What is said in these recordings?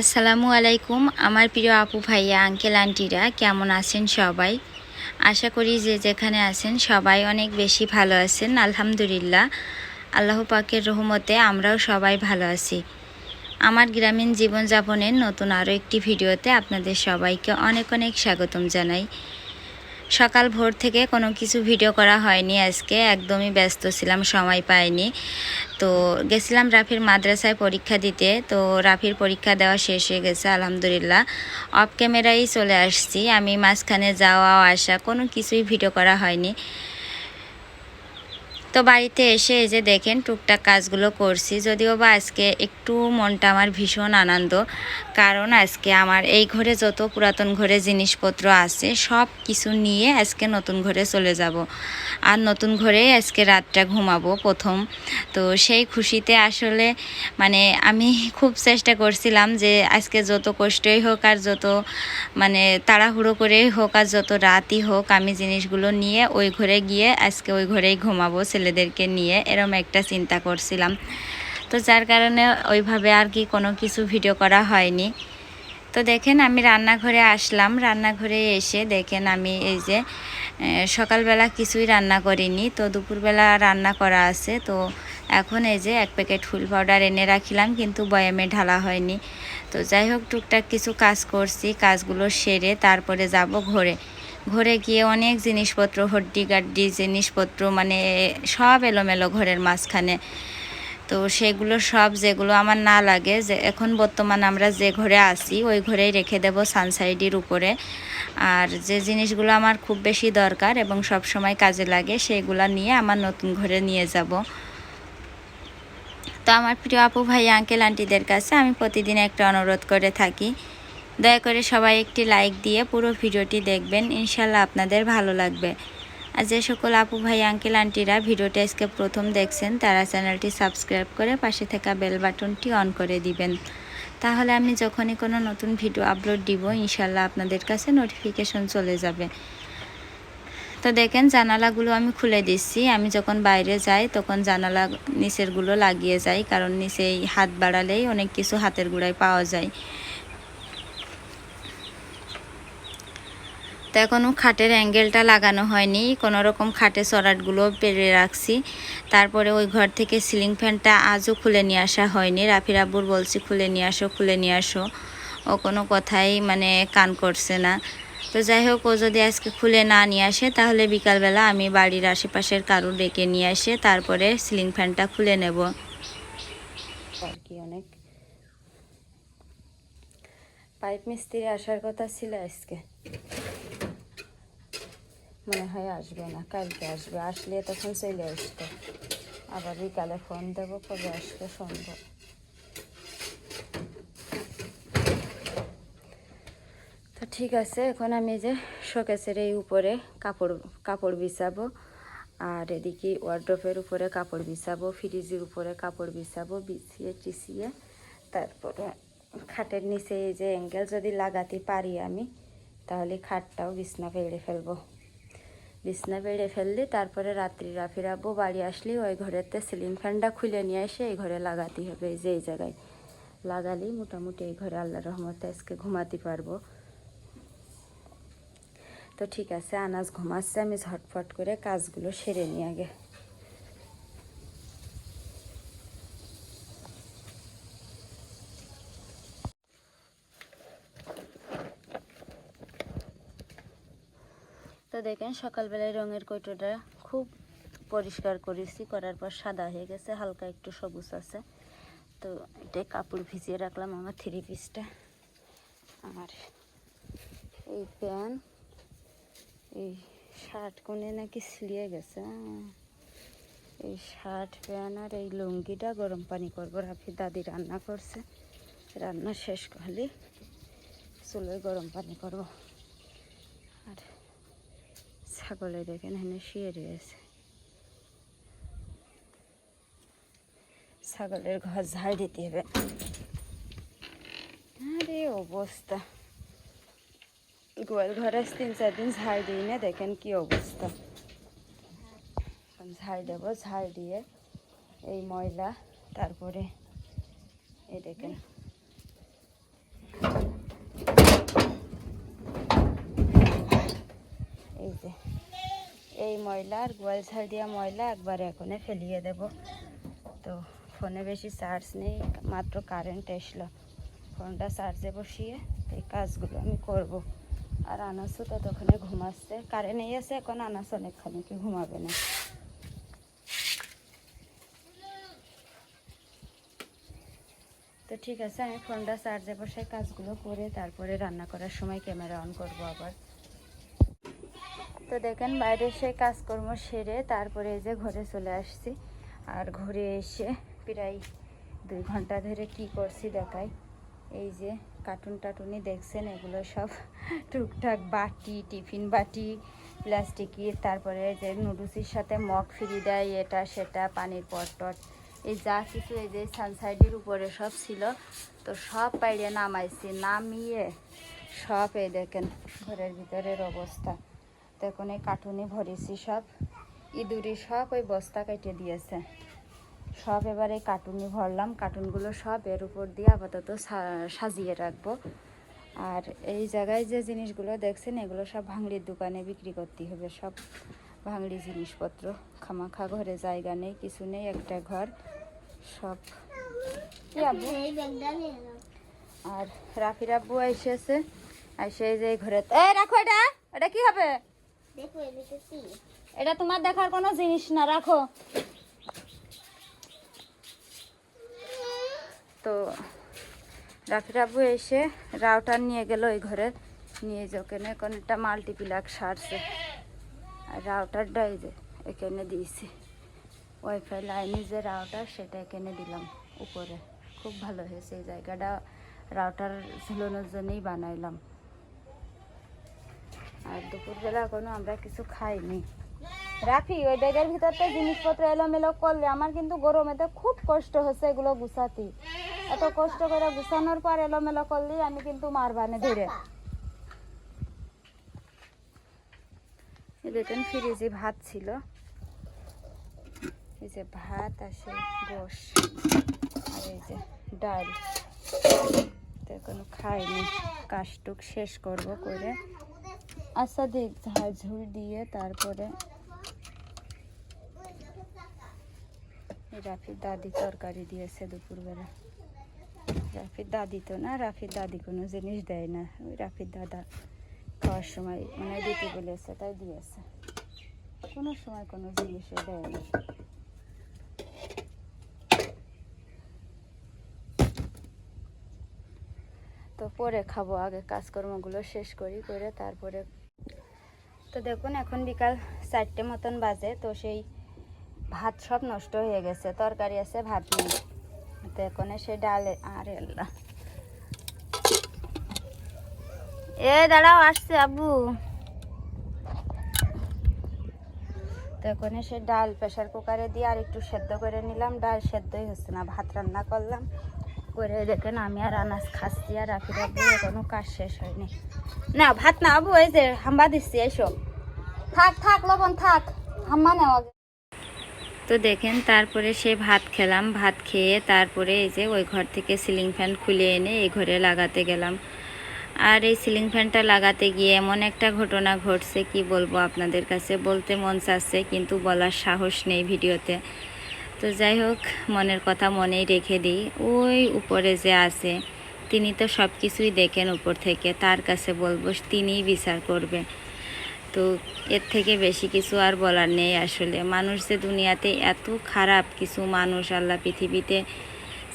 আসসালামু আলাইকুম, আমার প্রিয় আপু ভাইয়া আঙ্কেল আন্টিরা কেমন আছেন সবাই? আশা করি যে যেখানে আছেন সবাই অনেক বেশি ভালো আছেন, আলহামদুলিল্লাহ। আল্লাহ পাকের রহমতে আমরাও সবাই ভালো আছি। আমার গ্রামীণ জীবনযাপনের নতুন আরও একটি ভিডিওতে আপনাদের সবাইকে অনেক অনেক স্বাগতম জানাই। সকাল ভোর থেকে কোনো কিছু ভিডিও করা হয়নি আজকে। একদমই ব্যস্ত ছিলাম, সময় পাইনি। তো গেছিলাম রাফির মাদ্রাসায় পরীক্ষা দিতে। তো রাফির পরীক্ষা দেওয়া শেষ হয়ে গেছে, আলহামদুলিল্লাহ। অফ ক্যামেরাই চলে আসছি। আমি মাঝখানে যাওয়া আসা, কোনো কিছুই ভিডিও করা হয়নি। তো বাড়িতে এসে এই যে দেখেন টুকটাক কাজগুলো করছি। যদিও বা আজকে একটু মনটা আমার ভীষণ আনন্দ, কারণ আজকে আমার এই ঘরে যত পুরাতন ঘরে জিনিসপত্র আছে, সব কিছু নিয়ে আজকে নতুন ঘরে চলে যাব। আর নতুন ঘরে আজকে রাতটা ঘুমাবো প্রথম। তো সেই খুশিতে আসলে মানে আমি খুব চেষ্টা করছিলাম যে আজকে যত কষ্টই হোক আর যত মানে তাড়াহুড়ো করেই হোক আর যত রাতই হোক আমি জিনিসগুলো নিয়ে ওই ঘরে গিয়ে আজকে ওই ঘরেই ঘুমাবো ছেলেদেরকে নিয়ে এরম একটা চিন্তা করছিলাম। তো যার কারণে ওইভাবে আর কি কোনো কিছু ভিডিও করা হয়নি। তো দেখেন আমি রান্নাঘরে আসলাম। রান্নাঘরে এসে দেখেন আমি এই যে সকালবেলা কিছুই রান্না করিনি। তো দুপুরবেলা রান্না করা আছে। তো এখন এই যে এক প্যাকেট ফুল পাউডার এনে রাখিলাম, কিন্তু বয়ামে ঢালা হয়নি। তো যাই হোক, টুকটাক কিছু কাজ করছি, কাজগুলো সেরে তারপরে যাব ঘরে। ঘরে গিয়ে অনেক জিনিসপত্র, হড্ডি, গাড্ডি, জিনিসপত্র মানে সব এলোমেলো ঘরের মাঝখানে। তো সেগুলো সব যেগুলো আমার না লাগে, যে এখন বর্তমান আমরা যে ঘরে আছি, ওই ঘরেই রেখে দেব সানসাইডের উপরে। আর যে জিনিসগুলো আমার খুব বেশি দরকার এবং সব সময় কাজে লাগে, সেগুলো নিয়ে আমার নতুন ঘরে নিয়ে যাব। তো আমার প্রিয় আপু ভাই আঙ্কেল আন্টিদের কাছে আমি প্রতিদিন একটা অনুরোধ করে থাকি। দয়া করে সবাই একটি লাইক দিয়ে পুরো ভিডিওটি দেখবেন। ইনশাল্লাহ আপনাদের ভালো লাগবে। আর যে সকল আপু ভাই আঙ্কেল আন্টিরা ভিডিওটি আজকে প্রথম দেখছেন, তারা চ্যানেলটি সাবস্ক্রাইব করে পাশে থাকা বেল বাটনটি অন করে দিবেন। তাহলে আমি যখনই কোনো নতুন ভিডিও আপলোড দিব ইনশাল্লাহ আপনাদের কাছে নোটিফিকেশন চলে যাবে। তো দেখেন, জানালাগুলো আমি খুলে দিচ্ছি। আমি যখন বাইরে যাই, তখন জানালা নিচেরগুলো লাগিয়ে যাই, কারণ নিচে হাত বাড়ালেই অনেক কিছু হাতের গুঁড়ায় পাওয়া যায়। তো এখনও খাটের অ্যাঙ্গেলটা লাগানো হয়নি। কোনো রকম খাটে সরাটগুলো পেরে রাখছি। তারপরে ওই ঘর থেকে সিলিং ফ্যানটা আজও খুলে নিয়ে আসা হয়নি। রাফির আব্বুর বলছি, খুলে নিয়ে আসো, খুলে নিয়ে আসো। ও কোনো কথাই মানে কান করছে না। তো যাই হোক, ও যদি আজকে খুলে না নিয়ে আসে, তাহলে বিকালবেলা আমি বাড়ির আশেপাশের কারও ডেকে নিয়ে আসে তারপরে সিলিং ফ্যানটা খুলে নেব। আর কি অনেক। পাইপ মিস্ত্রি আসার কথা ছিল আজকে। মনে হয় আসবে না, কালকে আসবে। আসলে তখন চলে আসতো। আবার বিকালে ফোন দেবো, কবে আসবে সম্ভব। তো ঠিক আছে, এখন আমি যে শোকেসের এই উপরে কাপড় কাপড় বিছাবো, আর এদিকে ওয়ার্ড্রপের উপরে কাপড় বিছাবো ফ্রিজের উপরে কাপড় বিছাবো, বিছিয়ে টিছিয়ে তারপরে খাটের নিচে এই যে অ্যাঙ্গেল যদি লাগাতে পারি আমি, তাহলে খাটটাও বিছনা পেড়ে ফেলব। বিছনা বেড়ে ফেললি তারপরে রাত্রি ফিরাবো বাড়ি আসলি ওই ঘরেতে সিলিং ফ্যানটা খুলে নিয়ে এসে এই ঘরে লাগাতে হবে যে এই জায়গায়। লাগালেই মোটামুটি এই ঘরে আল্লাহ রহমতে আজকে ঘুমাতে পারব। তো ঠিক আছে, আনাজ ঘুমাচ্ছে, আমি ঝটফট করে কাজগুলো সেরে নিই আগে। তো দেখেন সকালবেলায় রঙের কৌটোটা খুব পরিষ্কার করেছি, করার পর সাদা হয়ে গেছে, হালকা একটু সবুজ আছে। তো এটাই কাপড় ভিজিয়ে রাখলাম আমার থ্রি পিসটা। আর এই প্যান্ট এই শার্ট কোনে নাকি ছিঁড়িয়ে গেছে। এই শার্ট প্যান্ট আর এই লুঙ্গিটা গরম পানি করব, রাফি দাদি রান্না করছে। রান্না শেষ করলে চুলোয় গরম পানি করব। ছাগলে দেখেন, এখানে শুয়ে রয়েছে। ছাগলের ঘর ঝাড় দিতে হবে। আরে, অবস্থা। গোয়াল ঘরে তিন চার দিন ঝাড় দিই না, দেখেন কি অবস্থা। ঝাড় দেবো, ঝাড় দিয়ে এই ময়লা, তারপরে এই দেখেন। এই যে, এই ময়লা আর গোয়াল ঝাড় দিয়া ময়লা একবারে এখনে ফেলিয়ে দেব। তো ফোনে বেশি চার্জ নেই, মাত্র কারেন্ট এসলো। ফোনটা চার্জে বসিয়ে এই কাজগুলো আমি করব। আর আনাসও ততক্ষণে ঘুমাচ্ছে। কারেন্ট এই আছে, এখন আনাস অনেকখানি কি ঘুমাবে না। তো ঠিক আছে, আমি ফোনটা চার্জে বসে কাজগুলো করে তারপরে রান্না করার সময় ক্যামেরা অন করব আবার। তো দেখেন বাইরে সে কাজকর্ম সেরে তারপরে এই যে ঘরে চলে আসছি। আর ঘরে এসে প্রায় দুই ঘণ্টা ধরে কি করছি দেখাই। এই যে কার্টুন টাটুনি দেখছেন, এগুলো সব টুকটাক বাটি, টিফিন বাটি প্লাস্টিকের তারপরে যে নুডলসের সাথে মগ ফিরি দেয়, এটা সেটা, পানির পট টট। এই যা কিছু এই যে সানসাইডের উপরে সব ছিল, তো সব বাইরে নামাইছি, নামিয়ে সব এই দেখেন ঘরের ভিতরের অবস্থা। তো এখন এই কার্টুনে ভরেছি সব। ইঁদুরি সব ওই বস্তা কেটে দিয়েছে। সব এবারে কার্টুনে ভরলাম। কার্টুনগুলো সব এর উপর দিয়ে আপাতত সাজিয়ে রাখব। আর এই জায়গায় যে জিনিসগুলো দেখছেন, এগুলো সব ভাঙড়ির দোকানে বিক্রি করতে হবে। সব ভাঙড়ি জিনিসপত্র। খামাখা ঘরে জায়গা নেই, কিছু নেই, একটা ঘর। সব আর রাফির আব্বু এসেছে। এসে এই যে এই ঘরে রাখো এটা! এটা কি হবে? এটা তোমার দেখার কোনো জিনিস না, রাখো। তো রাফির আব্বু এসে রাউটার নিয়ে গেল ওই ঘরে নিয়ে যে ওখানে কোনো একটা মাল্টিপ্লাক সারছে। আর রাউটারটা এই যে এখানে দিয়েছি। ওয়াইফাই লাইনে যে রাউটার, সেটা এখানে দিলাম উপরে। খুব ভালো হয়েছে এই জায়গাটা। রাউটার ঝুলানোর জন্যই বানাইলাম। দুপুরবেলা কোনো আমরা কিছু খাইনি। রাফি, ওই ব্যাগের ভিতরতে জিনিসপত্র এলোমেলো করলে আমার কিন্তু গরমেতে খুব কষ্ট হচ্ছে এগুলো গুছাতে। এত কষ্ট করে গুছানোর পর এলোমেলো করলে আমি কিন্তু মারবানে ধরে। দেখেন ফ্রিজে ভাত ছিল। এই যে ভাত আছে গোশ আর এই যে ডাল। তো এখনও খাইনি। কাজটুক শেষ করব করে। ঝাল ঝুল দিয়ে তারপরে রাফির দাদি তরকারি দিয়েছে দুপুরবেলা। রাফির দাদি তো না, রাফির দাদি কোনো জিনিস দেয় না। ওই রাফির দাদা খাওয়ার সময় মানে দিতে বলেছে, তাই দিয়েছে। কোনো সময় কোনো জিনিসে দেয় না। তো পরে খাব, আগে কাজকর্মগুলো শেষ করি, করে তারপরে তো দেখুন, এখন বিকাল চারটে মতন বাজে, তো সেই ভাত সব নষ্ট হয়ে গেছে, তরকারি আছে, ভাত নেই। তো এখন সে ডালে, আর এল্লা এ, দাঁড়াও, আসছে আবু তো এখন সে ডাল প্রেশার কুকারে দিয়ে আর একটু সেদ্ধ করে নিলাম, ডাল সেদ্ধই হচ্ছে না, ভাত রান্না করলাম। করে দেখেন, আমি আর আনাজ খাচ্ছি আর রাখি রাখব, এখনও কাজ শেষ হয়নি। না, ভাত না, আবু, এই যে হাম্বা দিচ্ছি, এসো। থাক থাক, লবণ থাক, হাম্বা নেওয়া তো দেখেন, তারপরে সে ভাত খেলাম, ভাত খেয়ে তারপরে এই যে ওই ঘর থেকে সিলিং ফ্যান খুলে এনে এই ঘরে লাগাতে গেলাম। আর এই সিলিং ফ্যানটা লাগাতে গিয়ে এমন একটা ঘটনা ঘটছে, কি বলব আপনাদের কাছে? বলতে মন চাচ্ছে, কিন্তু বলার সাহস নেই ভিডিওতে। তো যাই হোক, মনের কথা মনেই রেখে দিই। ওই উপরে যে আছে, তিনি তো সব কিছুই দেখেন উপর থেকে। তার কাছে বলব, তিনিই বিচার করবে। তো এর থেকে বেশি কিছু আর বলার নেই আসলে। মানুষ যে দুনিয়াতে এত খারাপ কিছু মানুষ আল্লাহ পৃথিবীতে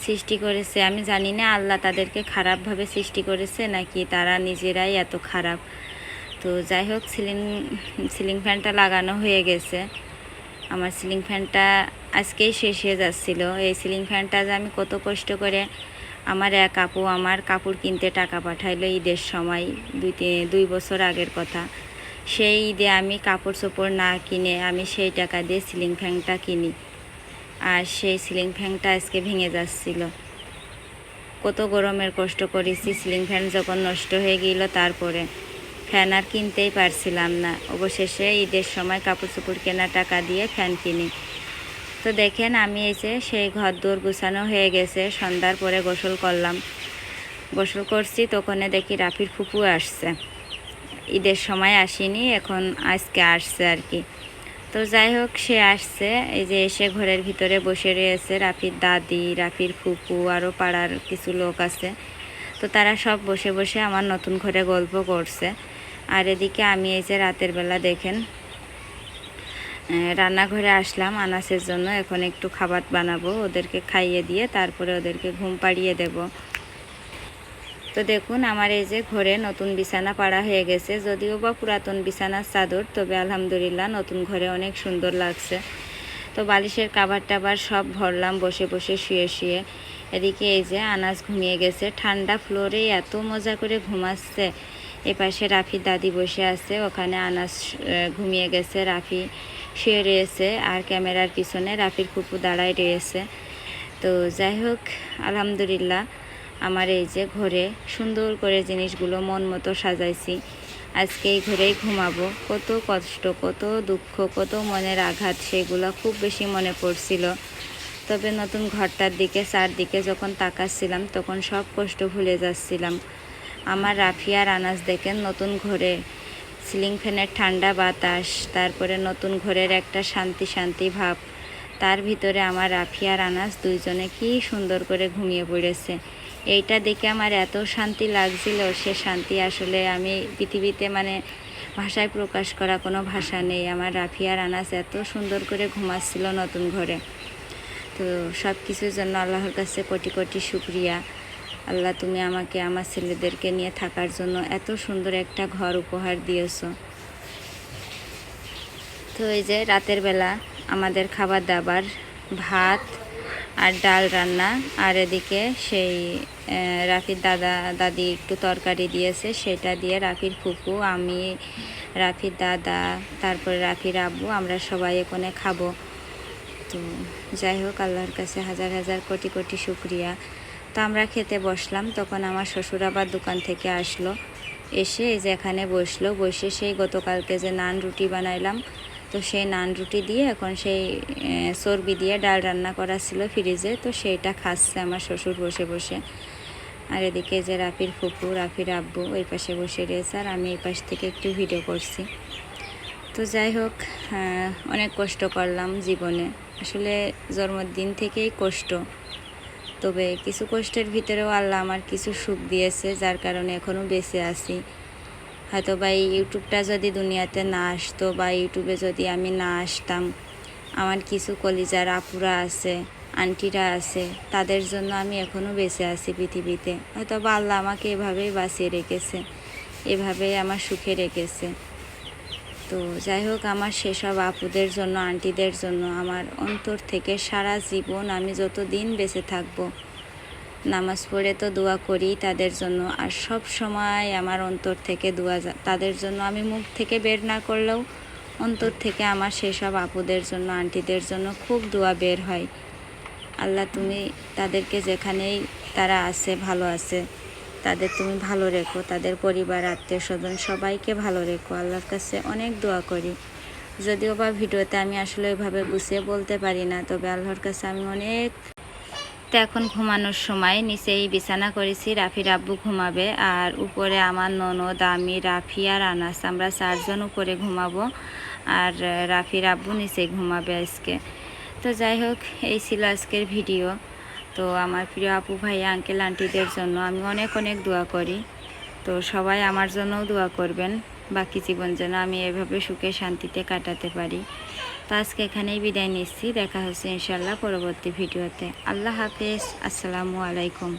সৃষ্টি করেছে, আমি জানি না আল্লাহ তাদেরকে খারাপভাবে সৃষ্টি করেছে নাকি তারা নিজেরাই এত খারাপ। তো যাই হোক, সিলিং সিলিং ফ্যানটা লাগানো হয়ে গেছে। আমার সিলিং ফ্যানটা আজকেই শেষ হয়ে যাচ্ছিল। এই সিলিং ফ্যানটা যে আমি কত কষ্ট করে আমার এক আপু আমার কাপড় কিনতে টাকা পাঠাইলো ঈদের সময়, দুই তি- দুই বছর আগের কথা। সেই ঈদে আমি কাপড় চোপড় না কিনে আমি সেই টাকা দিয়ে সিলিং ফ্যানটা কিনি। আর সেই সিলিং ফ্যানটা আজকে ভেঙে যাচ্ছিল। কত গরমের কষ্ট করেছি, সিলিং ফ্যান যখন নষ্ট হয়ে গেল তারপরে। ফ্যান আর কিনতেই পারছিলাম না। অবশেষে ঈদের সময় কাপড় চোপড় কেনা টাকা দিয়ে ফ্যান কিনি। তো দেখেন আমি এসে সেই ঘর দৌড় গুছানো হয়ে গেছে, সন্ধ্যার পরে গোসল করলাম। গোসল করছি, তখনে দেখি রাফির ফুপু আসছে। ঈদের সময় আসেনি, এখন আজকে আসছে আর কি। তো যাই হোক, সে আসছে, এই যে এসে ঘরের ভিতরে বসে রয়েছে রাফির দাদি, রাফির ফুপু আরও পাড়ার কিছু লোক আছে। তো তারা সব বসে বসে আমার নতুন ঘরে গল্প করছে। আর এদিকে আমি এই যে রাতের বেলা দেখেন রান্নাঘরে আসলাম আনাসের জন্য। এখন একটু খাবার বানাবো, ওদেরকে খাইয়ে দিয়ে তারপরে ওদেরকে ঘুম পাড়িয়ে দেব। তো দেখুন, আমার এই যে ঘরে নতুন বিছানা পাড়া হয়ে গেছে। যদিও বা পুরাতন বিছানার চাদর, তবে আলহামদুলিল্লাহ নতুন ঘরে অনেক সুন্দর লাগছে। তো বালিশের কাবার টাবার সব ভরলাম, বসে বসে শুয়ে শুয়ে। এদিকে এই যে আনাজ ঘুমিয়ে গেছে। ঠান্ডা ফ্লোরে এত মজা করে ঘুমাচ্ছে। এপাশে রাফি দাদি বসে আছে, ওখানে আনাস ঘুমিয়ে গেছে, রাফি শুয়ে রয়েছে, আর ক্যামেরার পিছনে রাফির ফুপু দাঁড়ায় রয়েছে। তো যাই হোক, আলহামদুলিল্লাহ, আমার এই যে ঘরে সুন্দর করে জিনিসগুলো মন মতো সাজাইছি। আজকে এই ঘরেই ঘুমাবো। কত কষ্ট, কত দুঃখ, কত মনের আঘাত, সেগুলো খুব বেশি মনে পড়ছিল। তবে নতুন ঘরটার দিকে, চারদিকে যখন তাকাচ্ছিলাম, তখন সব কষ্ট ভুলে যাচ্ছিলাম। আমার রাফিয়ার আনাজ দেখেন নতুন ঘরে সিলিং ফ্যানের ঠান্ডা বাতাস, তারপরে নতুন ঘরের একটা শান্তি শান্তি ভাব। তার ভিতরে আমার রাফিয়ার আনাজ দুইজনে কি সুন্দর করে ঘুমিয়ে পড়েছে। এইটা দেখে আমার এত শান্তি লাগছিল, সে শান্তি আসলে আমি পৃথিবীতে মানে ভাষায় প্রকাশ করা কোনো ভাষা নেই। আমার রাফিয়ার আনাজ এত সুন্দর করে ঘুমাচ্ছিল নতুন ঘরে। তো সব কিছুর জন্য আল্লাহর কাছে কোটি কোটি শুক্রিয়া। আল্লাহ, তুমি আমাকে আমার ছেলেদেরকে নিয়ে থাকার জন্য এত সুন্দর একটা ঘর উপহার দিয়েছ। তো এই যে রাতের বেলা আমাদের খাবার দাবার, ভাত আর ডাল রান্না, আর এদিকে সেই রাফির দাদা, দাদি একটু তরকারি দিয়েছে, সেটা দিয়ে রাফির ফুপু, আমি, রাফির দাদা, তারপরে রাফির আব্বু, আমরা সবাই এখানে খাব। তো যাই হোক, আল্লাহর কাছে হাজার হাজার কোটি কোটি শুক্রিয়া। তো আমরা খেতে বসলাম। তখন আমার শ্বশুর আবার দোকান থেকে আসলো। এসে এই যে এখানে বসল। বসে সেই গতকালকে যে নান রুটি বানাইলাম, তো সেই নান রুটি দিয়ে এখন সেই চর্বি দিয়ে ডাল রান্না করা ছিল ফ্রিজে। তো সেইটা খাচ্ছে আমার শ্বশুর বসে বসে। আর এদিকে যে রাফির ফুপু, রাফির আব্বু ওই পাশে বসে রয়েছে আর আমি এই পাশ থেকে একটু ভিডিও করছি। তো যাই হোক অনেক কষ্ট করলাম জীবনে। আসলে জন্মদিন থেকেই কষ্ট। তবে কিছু কষ্টের ভিতরেও আল্লাহ আমার কিছু সুখ দিয়েছে, যার কারণে এখনও বেঁচে আছি। হয়তো বা এই ইউটিউবটা যদি দুনিয়াতে না আসতো বা ইউটিউবে যদি আমি না আসতাম, আমার কিছু কলিজার আপুরা আছে, আন্টিরা আছে, তাদের জন্য আমি এখনও বেঁচে আছি পৃথিবীতে। হয়তো বা আল্লাহ আমাকে এভাবেই বাঁচিয়ে রেখেছে, এভাবেই আমার সুখে রেখেছে। তো যাই হোক, আমার সেসব আপুদের জন্য, আন্টিদের জন্য আমার অন্তর থেকে সারা জীবন আমি যত দিন বেঁচে থাকব, নামাজ পড়ে তো দোয়া করি তাদের জন্য। আর সব সময় আমার অন্তর থেকে দোয়া তাদের জন্য আমি মুখ থেকে বের না করলেও অন্তর থেকে আমার সেসব আপুদের জন্য, আন্টিদের জন্য খুব দোয়া বের হয়। আল্লাহ তুমি তাদেরকে যেখানেই তারা আছে, ভালো আছে। তাদের তুমি ভালো রেখো তাদের পরিবার আত্মীয় স্বজন সবাইকে ভালো রেখো। আল্লাহর কাছে অনেক দোয়া করি। যদিও বা ভিডিওতে আমি আসলে ওইভাবে গুছিয়ে বলতে পারি না তবে আল্লাহর কাছে আমি অনেক তো এখন ঘুমানোর সময় নিচেই বিছানা করেছি রাফির আব্বু ঘুমাবে আর উপরে আমার ননদ আমি রাফি আর আনাস। আমরা চারজন উপরে ঘুমাবো আর আহ, রাফির আব্বু নিচেই ঘুমাবে আজকে। তো যাই হোক এই ছিল আজকের ভিডিও। তো আমার প্রিয় আপু ভাই আঙ্কেল আন্টিদের জন্য আমি অনেক অনেক দোয়া করি। তো সবাই আমার জন্যও দোয়া করবেন, বাকি জীবন যেন আমি এভাবে সুখে শান্তিতে কাটাতে পারি। তো আজকে এখানেই বিদায় নিচ্ছি, দেখা হচ্ছে ইনশাল্লাহ পরবর্তী ভিডিওতে। আল্লাহ হাফেজ, আসসালামু আলাইকুম।